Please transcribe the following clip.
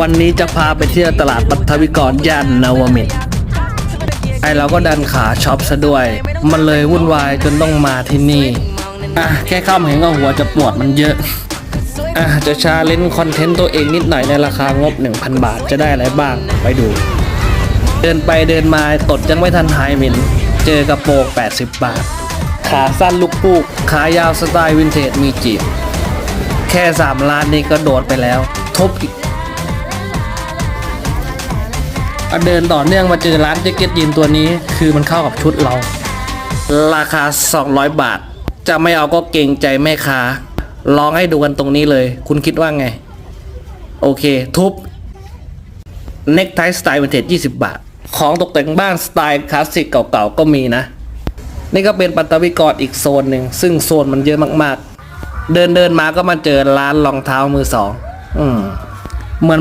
วันนี้จะพาไปเที่ยวตลาดปัทวิกรย่านนาวมินทร์ไอเราก็ดันขาช็อปซะด้วย มันเลยวุ่นวายจนต้องมาที่นี่ อะ แค่ข้ามเห็นก็หัวจะปวดมันเยอะ อะ จะชาเลนจ์คอนเทนต์ตัวเองนิดหน่อยในราคางบ 1,000 บาทจะได้อะไรบ้างไปดู เดินไปเดินมาตดยังไม่ทันหายหม็นเจอกระโปรง80 บาท ขาสั้นลูกปูก ขายาวสไตล์วินเทจมีจีบ แค่ 3 ล้านนี่ก็โดดไปแล้วทุบอีก เดินต่อเนื่องมาเจอร้านแจ็คเก็ตยีนตัวนี้ คือมันเข้ากับชุดเรา ราคา 200 บาท จะไม่เอาก็เกรงใจแม่ค้าลองให้ดูกันตรงนี้เลย คุณคิดว่าไง โอเค ทุบเน็กไทสไตล์วินเทจ20 บาท ของตกแต่งบ้านสไตล์คลาสสิกเก่าๆ ก็มีนะ นี่ก็เป็นปัตตวิกรอีกโซนหนึ่ง ซึ่งโซนมันเยอะมากๆ เดินเดินๆมาก็มาเจอร้านรองเท้ามือสอง อืม